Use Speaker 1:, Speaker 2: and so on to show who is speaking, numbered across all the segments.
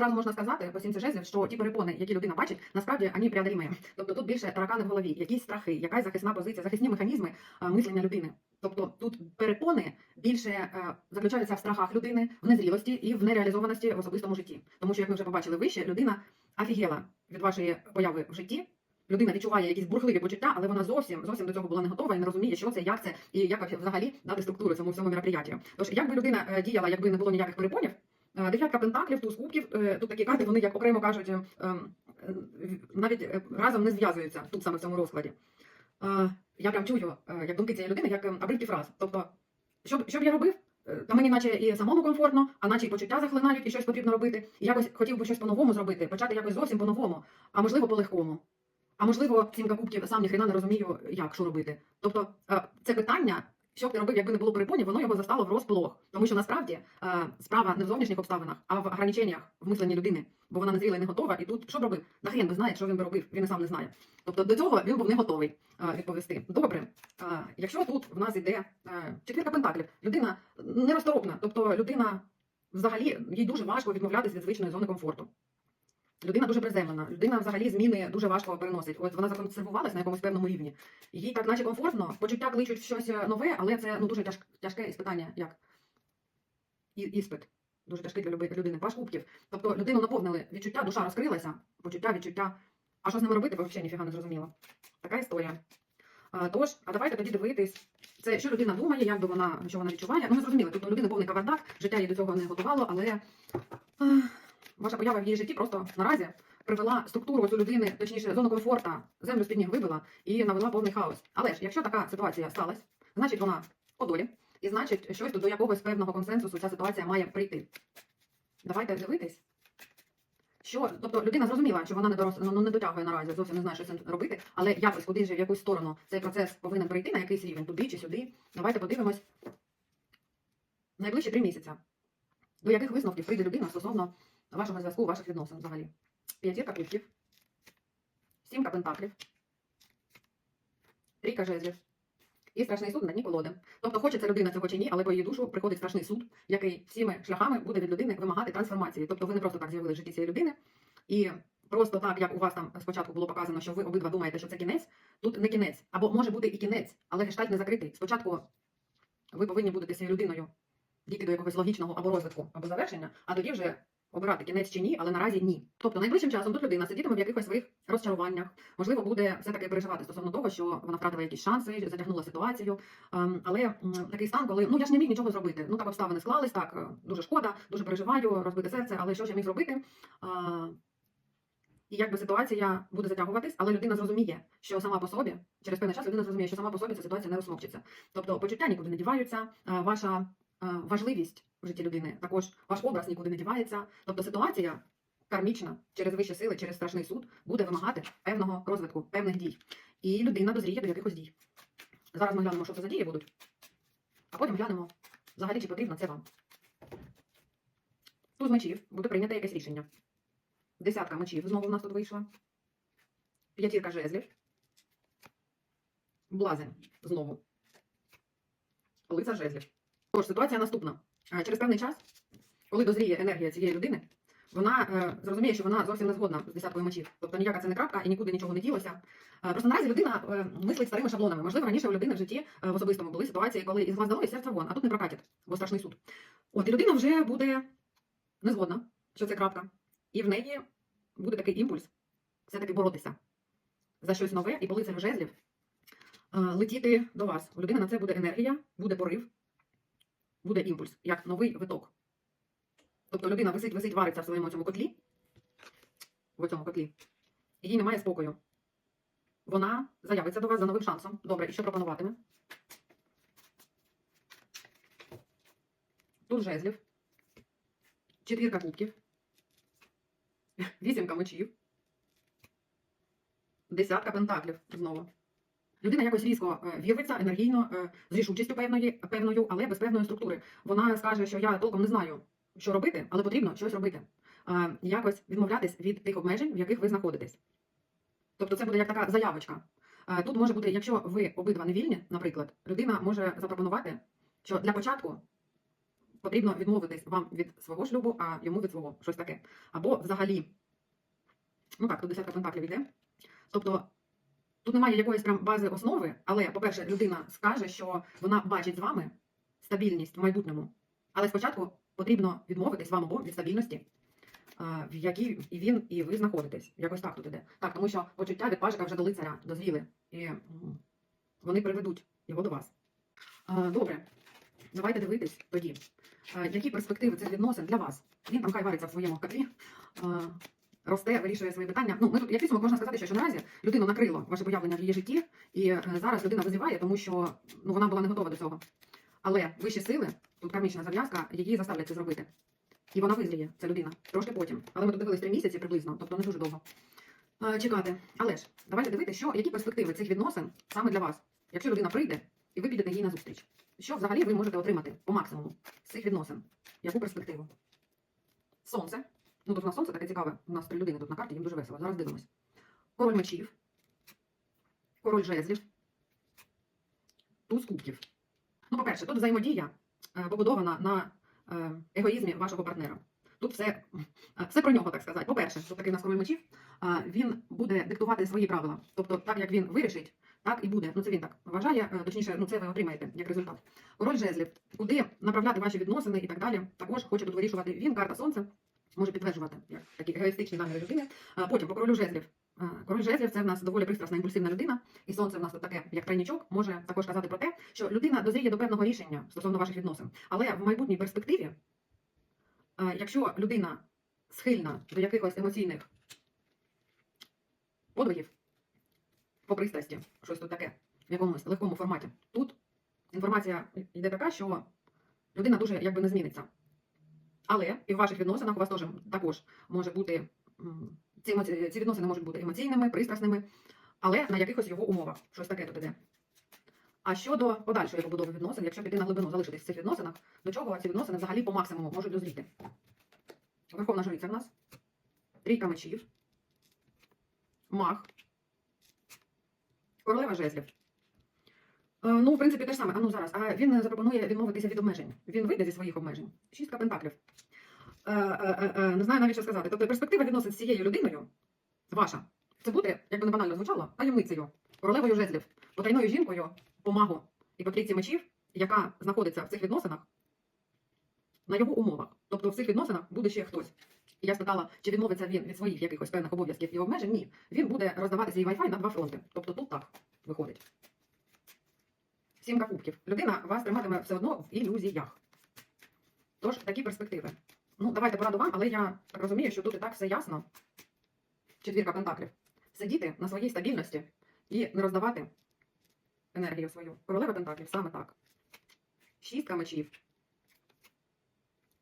Speaker 1: одразу можна сказати по сімці жезлів, що ті перепони, які людина бачить, насправді вони преодолімі. Тобто тут більше таракани в голові, якісь страхи, якась захисна позиція, захисні механізми е, мислення людини. Тобто тут перепони більше е, заключаються в страхах людини, в незрілості і в нереалізованості в особистому житті. Тому що, як ми вже побачили вище, людина офігела від вашої появи в житті. Людина відчуває якісь бурхливі почуття, але вона зовсім зовсім до цього була не готова і не розуміє, що це, як це і як взагалі дати структуру цьому всьому мероприяттю. Тож, як би людина е, діяла, якби не було ніяких перепонів, дев'ятка пентаклів, туз кубків, е, тут такі карти, вони як окремо кажуть, е, е, навіть е, разом не зв'язуються тут саме в цьому розкладі. Е, Я прям чую, е, як думки цієї людини, як обривки фраз. Тобто, що б, я робив? Е, Та мені наче і самому комфортно, а наче і почуття захлинають, і щось потрібно робити. І якось хотів би щось по-новому зробити, почати якось зовсім по-новому, а можливо по-легкому. А можливо, сімка кубків сам ніхрена не розумію, як що робити. Тобто, е, це питання, що ти робив, якби не було перепонів, воно його застало в розполох. Тому що насправді е, справа не в зовнішніх обставинах, а в ограниченнях в мисленні людини. Бо вона незріла і не готова. І тут що б робив? Нахрен би знає, що він би робив, він і сам не знає. Тобто до цього він був не готовий е, відповісти. Добре, е, якщо тут в нас іде е, четвірка пентаклів, людина неросторопна, тобто людина взагалі їй дуже важко відмовлятися від звичної зони комфорту. Людина дуже приземлена, людина взагалі зміни дуже важко переносить. От вона законсервувалась на якомусь певному рівні. Їй так, наче комфортно, почуття кличуть в щось нове, але це ну дуже тяж, тяжке іспитання, як і, іспит. Дуже тяжкий для людини. Паш кубків. Тобто людину наповнили відчуття, душа розкрилася, почуття, відчуття. А що з ними робити, ви взагалі ніфіга не зрозуміло. Така історія. А, тож, а давайте тоді дивитись, це що людина думає, як би вона, що вона відчуває. Ну, ми зрозуміли, тобто у людини повний кавардак, життя її до цього не готувало, але ваша поява в її житті просто наразі привела структуру цю людини, точніше, зону комфорта, землю з-під ніг вибила і навела повний хаос. Але ж, якщо така ситуація сталася, значить вона по долі, і значить, щось до якогось певного консенсусу ця ситуація має прийти. Давайте дивитись. Що, тобто людина зрозуміла, що вона не дорос, ну, не дотягує наразі, зовсім не знає, що цим робити, але якось куди ж в якусь сторону цей процес повинен пройти на якийсь рівень, туди чи сюди. Давайте подивимось найближчі три місяця. До яких висновків прийде людина стосовно вашого зв'язку, ваших відносин взагалі? П'ятірка кубків, сімка пентаклів, трійка жезлів і страшний суд на дні колоди. Тобто хоче ця людина цього чи ні, але по її душу приходить страшний суд, який всіми шляхами буде від людини вимагати трансформації. Тобто ви не просто так з'явили в житті цієї людини, і просто так, як у вас там спочатку було показано, що ви обидва думаєте, що це кінець, тут не кінець, або може бути і кінець, але гештальт не закритий. Спочатку ви повинні будете цією людиною дійти до якогось логічного або розвитку, або завершення, а тоді вже обирати кінець чи ні, але наразі ні. Тобто найближчим часом тут людина сидітиме в якихось своїх розчаруваннях, можливо, буде все-таки переживати стосовно того, що вона втратила якісь шанси, затягнула ситуацію. Ем, Але такий стан, коли ну я ж не міг нічого зробити. Ну так обставини склались, так е, дуже шкода, дуже переживаю, розбите серце, але що ж я міг зробити? І якби ситуація буде затягуватись, але людина зрозуміє, що сама по собі, через певний час людина зрозуміє, що сама по собі ця ситуація не розсмокчиться. Тобто почуття нікуди не діваються, ваша важливість в житті людини, також ваш образ нікуди не дівається. Тобто ситуація кармічна через вищі сили, через страшний суд буде вимагати певного розвитку, певних дій. І людина дозріє до якихось дій. Зараз ми глянемо, що це за дії будуть, а потім глянемо, взагалі, чи потрібно це вам. Туз мечів буде прийнято якесь рішення. Десятка мечів знову в нас тут вийшла. П'ятірка жезлів. Блазень знову. Лицар жезлів. Тож, ситуація наступна. Через певний час, коли дозріє енергія цієї людини, вона е, зрозуміє, що вона зовсім не згодна з десяткою мечів. Тобто ніяка це не крапка і нікуди нічого не ділося. Е, просто наразі людина е, мислить старими шаблонами. Можливо, раніше у людини в житті е, в особистому були ситуації, коли із глаз дало і серце вон, а тут не прокатить, бо страшний суд. От і людина вже буде не згодна, що це крапка. І в неї буде такий імпульс все-таки боротися за щось нове і по лицарю жезлів е, летіти до вас. У людини на це буде енергія, буде порив, буде імпульс, як новий виток. Тобто людина висить, висить, вариться в своєму цьому котлі, в цьому котлі, і їй немає спокою. Вона заявиться до вас за новим шансом. Добре, і що пропонуватиме? Тут жезлів, четвірка кубків, вісімка мечів, десятка пентаклів знову. Людина якось різко е, енергійно, е, з рішучістю певної, певною, але без певної структури. Вона скаже, що я толком не знаю, що робити, але потрібно щось робити. Якось відмовлятись від тих обмежень, в яких ви знаходитесь. Тобто це буде як така заявочка. Тут може бути, якщо ви обидва не вільні, наприклад, людина може запропонувати, що для початку потрібно відмовитись вам від свого шлюбу, а йому від свого щось таке. Або взагалі, ну так, тут десятка пентаклів йде. Тобто тут немає якоїсь прям бази основи, але, по-перше, людина скаже, що вона бачить з вами стабільність в майбутньому. Але спочатку потрібно відмовитись вам обом від стабільності, в якій і він, і ви знаходитесь. Якось так тут іде. Так, тому що почуття від пажика вже до лицаря, дозріли. І вони приведуть його до вас. Добре, давайте дивитись тоді. Які перспективи цих відносин для вас? Він там хай вариться в своєму котлі, росте, вирішує свої питання. Ну, ми тут, як можна сказати, що, що наразі людину накрило ваше появлення в її житті, і е, зараз людина визиває, тому що ну, вона була не готова до цього. Але вищі сили, тут кармічна зав'язка, її заставлять це зробити. І вона визріє, ця людина, трошки потім. Але ми тут дивились три місяці приблизно, тобто не дуже довго. Е, Чекати. Але ж, давайте дивитися, що, які перспективи цих відносин саме для вас, якщо людина прийде і ви підете їй назустріч. Що взагалі ви можете отримати по максимуму з цих відносин? Яку перспективу? Сонце. Ну тут у нас сонце таке цікаве. У нас три людини тут на карті, їм дуже весело. Зараз дивимось. Король мечів, король жезлів, туз кубків. Ну, по-перше, тут взаємодія е, побудована на е, егоїзмі вашого партнера. Тут все, е, все про нього, так сказати. По-перше, тут такий у нас король мечів, він буде диктувати свої правила. Тобто, так як він вирішить, так і буде. Ну, це він так вважає, точніше, ну це ви отримаєте як результат. Король жезлів, куди направляти ваші відносини і так далі. Також хоче тут вирішувати він, карта сонця, може підтверджувати як такі егоїстичні наміри людини. Потім по королю жезлів. Король жезлів це в нас доволі пристрасна імпульсивна людина, і сонце в нас тут таке, як тройнічок, може також казати про те, що людина дозріє до певного рішення стосовно ваших відносин. Але в майбутній перспективі, якщо людина схильна до якихось емоційних подвигів по пристрасті, щось тут таке, в якомусь легкому форматі, тут інформація йде така, що людина дуже якби не зміниться. Але і в ваших відносинах у вас теж також може бути ці, ці відносини можуть бути емоційними, пристрасними, але на якихось його умовах. Щось таке тут іде. А щодо подальшої побудови відносин, якщо піти на глибину залишитись в цих відносинах, до чого ці відносини взагалі по максимуму можуть дозріти? Верховна жриця в нас, трійка мечів, мах, королева жезлів. Е, Ну, в принципі, те ж саме. А ну зараз. А він запропонує відмовитися від обмежень. Він вийде зі своїх обмежень. Шістка пентаклів. Е, е, е, е, не знаю навіть що сказати. Тобто перспектива відносин з цією людиною ваша. Це буде, як би не банально звучало, таємницею, королевою жезлів, потайною жінкою, помагу і по трійці мечів, яка знаходиться в цих відносинах на його умовах. Тобто в цих відносинах буде ще хтось. І я спитала, чи відмовиться він від своїх якихось певних обов'язків і обмежень. Ні. Він буде роздавати свій Wi-Fi на два фронти. Тобто тут так виходить. Сімка кубків. Людина вас триматиме все одно в ілюзіях. Тож такі перспективи. Ну, давайте пораду вам, але я так розумію, що тут і так все ясно. Четвірка пентаклів. Сидіти на своїй стабільності і не роздавати енергію свою. Королева пентаклів, саме так. Шістка мечів.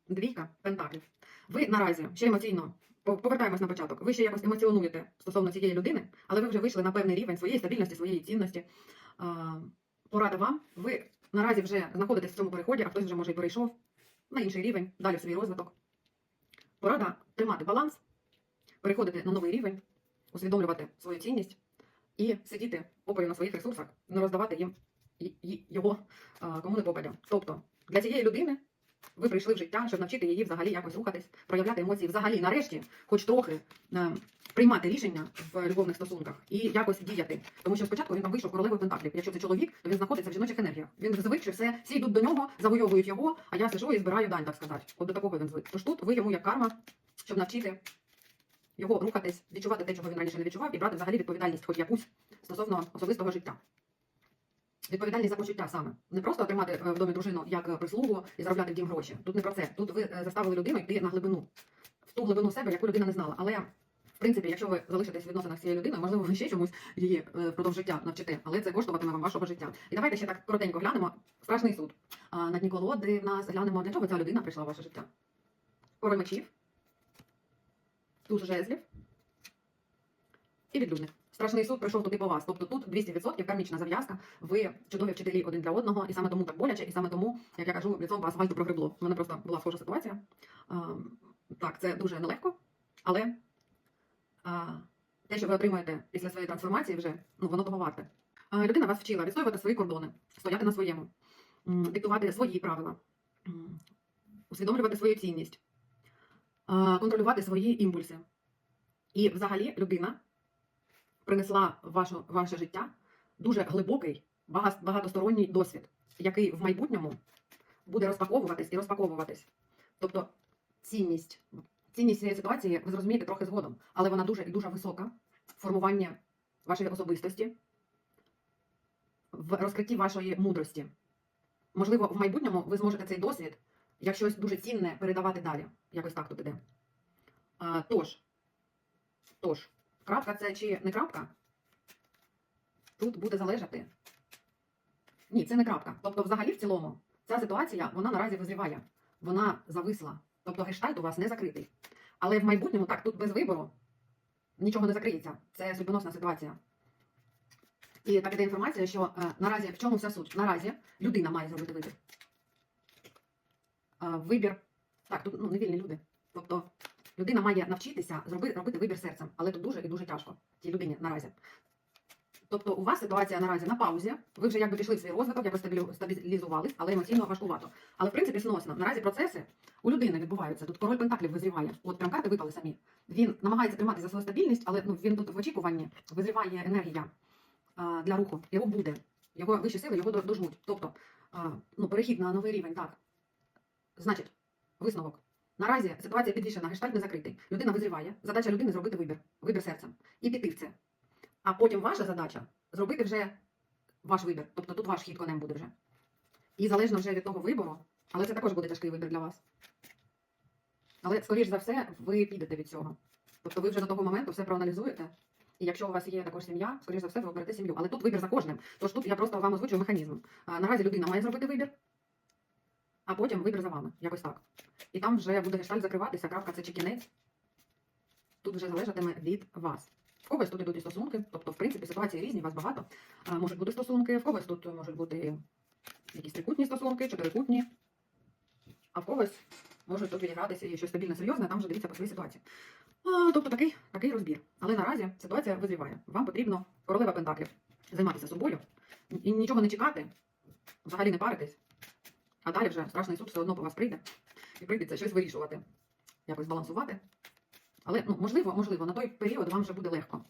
Speaker 1: Двійка пентаклів. Ви наразі ще емоційно повертаємось на початок. Ви ще якось емоціонуєте стосовно цієї людини, але ви вже вийшли на певний рівень своєї стабільності, своєї цінності. Порада вам. Ви наразі вже знаходитесь в цьому переході, а хтось вже може й перейшов на інший рівень, далі в свій розвиток. Порада тримати баланс, переходити на новий рівень, усвідомлювати свою цінність і сидіти опорі на своїх ресурсах, не роздавати їм його кому не попадя. Тобто для цієї людини ви прийшли в життя, щоб навчити її взагалі якось рухатись, проявляти емоції, взагалі, нарешті, хоч трохи е, приймати рішення в любовних стосунках і якось діяти. Тому що спочатку він там вийшов королевою пентаклів. Якщо це чоловік, то він знаходиться в жіночих енергіях. Він звик, що все, всі йдуть до нього, завойовують його, а я сижу і збираю дань, так сказати. От до такого він звик. Тож тут ви йому як карма, щоб навчити його рухатись, відчувати те, чого він раніше не відчував, і брати взагалі відповідальність, хоч якусь стосовно особистого життя. Відповідальність за почуття саме. Не просто отримати е, в домі дружину як е, прислугу і заробляти в дім гроші. Тут не про це. Тут ви е, заставили людину йти на глибину, в ту глибину себе, яку людина не знала. Але в принципі, якщо ви залишитесь в відносинах з цією людиною, можливо, ви ще чомусь її впродовж життя навчите, але це коштуватиме вам вашого життя. І давайте ще так коротенько глянемо. Страшний суд. На дні колоди в нас глянемо, для чого ця людина прийшла в ваше життя. Король мечів, туз жезлів і відлюдник. Страшний суд прийшов туди по вас. Тобто тут 200% кармічна зав'язка. Ви чудові вчителі один для одного, і саме тому так боляче, і саме тому, як я кажу, ліцом по асфальту прогребло. У мене просто була схожа ситуація. А, так, це дуже нелегко, але а, те, що ви отримуєте після своєї трансформації, вже ну воно того варте. А, людина вас вчила відстоювати свої кордони, стояти на своєму, диктувати свої правила. Усвідомлювати свою цінність, а, контролювати свої імпульси. І взагалі людина принесла в вашу, ваше життя дуже глибокий, багатосторонній досвід, який в майбутньому буде розпаковуватись і розпаковуватись. Тобто цінність, цінність цієї ситуації ви зрозумієте трохи згодом, але вона дуже і дуже висока в формуванні вашої особистості, в розкритті вашої мудрості. Можливо, в майбутньому ви зможете цей досвід як щось дуже цінне передавати далі. Якось так тут іде. А, тож, тож, крапка це чи не крапка? Тут буде залежати. Ні, це не крапка. Тобто, взагалі, в цілому, ця ситуація вона наразі визріває. Вона зависла. Тобто гештальт у вас не закритий. Але в майбутньому, так, тут без вибору нічого не закриється. Це судьбоносна ситуація. І так іде інформація, що е, наразі в чому вся суть? Наразі людина має зробити вибір. Е, вибір. Так, тут ну, не вільні люди. Тобто людина має навчитися робити вибір серцем, але тут дуже і дуже тяжко тій людині наразі. Тобто у вас ситуація наразі на паузі, ви вже якби пішли в свій розвиток, стабілю- стабілізувались, але емоційно важкувато. Але в принципі сносно. Наразі процеси у людини відбуваються. Тут король пентаклів визріває. От прям карти випали самі. Він намагається тримати за свою стабільність, але ну, він тут в очікуванні визріває енергія а, для руху. Його буде. Його вищі сили його до- дожмуть. Тобто, а, ну, перехід на новий рівень, так. Значить, висновок. Наразі ситуація підвішена, гештальт не закритий. Людина визріває. Задача людини зробити вибір, вибір серцем і піти в це. А потім ваша задача зробити вже ваш вибір. Тобто тут ваш хід конем буде вже. І залежно вже від того вибору, але це також буде тяжкий вибір для вас. Але, скоріш за все, ви підете від цього. Тобто ви вже до того моменту все проаналізуєте. І якщо у вас є також сім'я, скоріш за все, ви оберете сім'ю. Але тут вибір за кожним. Тож тут я просто вам озвучую механізм. Наразі людина має зробити вибір, а потім вибір за вами. Якось так. І там вже буде гештальт закриватися, крапка це чи кінець. Тут вже залежатиме від вас. В когось тут ідуть і стосунки, тобто, в принципі, ситуації різні, вас багато. А, Можуть бути стосунки, в когось тут можуть бути якісь трикутні стосунки, чотирикутні, а в когось можуть тут відігратися і щось стабільно серйозне, там вже дивіться по своїй ситуації. А, тобто такий, такий розбір. Але наразі ситуація визріває. Вам потрібно королева пентаклів займатися собою і нічого не чекати, взагалі не паритись. А далі вже страшний суд все одно по вас прийде і прийдеться щось вирішувати, якось балансувати. Але ну, можливо, можливо, на той період вам вже буде легко.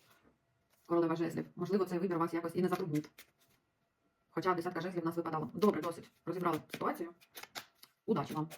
Speaker 1: Королева жезлів. Можливо, цей вибір вас якось і не затруднить. Хоча десятка жезлів в нас випадало. Добре, досить. Розібрали ситуацію. Удачі вам!